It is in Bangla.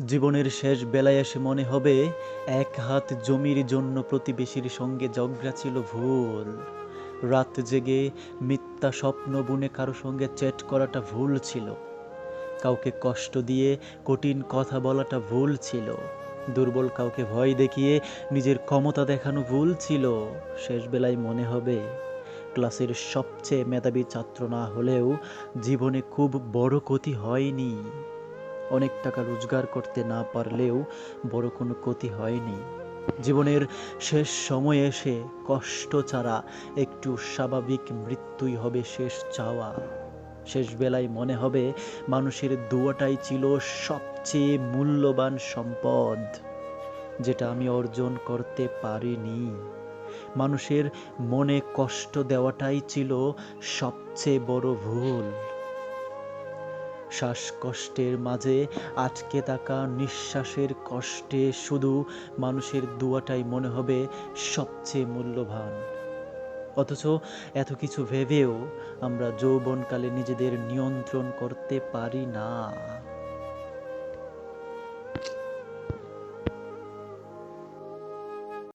জীবনের শেষ বেলায় এসে মনে হবে, এক হাত জমির জন্য প্রতিবেশীর সঙ্গে ঝগড়া ছিল ভুল। রাত জেগে মিথ্যা স্বপ্ন বুনে কারও সঙ্গে চ্যাট করাটা ভুল ছিল। কাউকে কষ্ট দিয়ে কঠিন কথা বলাটা ভুল ছিল। দুর্বল কাউকে ভয় দেখিয়ে নিজের ক্ষমতা দেখানো ভুল ছিল। শেষ বেলায় মনে হবে, ক্লাসের সবচেয়ে মেধাবী ছাত্র না হলেও জীবনে খুব বড় ক্ষতি হয়নি। অনেক টাকা রোজগার করতে না পারলেও বড় কোনো ক্ষতি হয়নি। জীবনের শেষ সময়ে এসে কষ্ট ছাড়া একটু স্বাভাবিক মৃত্যুই হবে শেষ চাওয়া। শেষ বেলায় মনে হবে মানুষের দুয়াটাই ছিল সবচেয়ে মূল্যবান সম্পদ, যেটা আমি অর্জন করতে পারিনি। মানুষের মনে কষ্ট দেওয়াটাই ছিল সবচেয়ে বড় ভুল। শ্বাসকষ্টের মাঝে আটকে থাকা নিঃশ্বাসের কষ্টে শুধু মানুষের দুয়াটাই মনে হবে সবচেয়ে মূল্যবান। অথচ এত কিছু ভেবেও আমরা যৌবনকালে নিজেদের নিয়ন্ত্রণ করতে পারি না।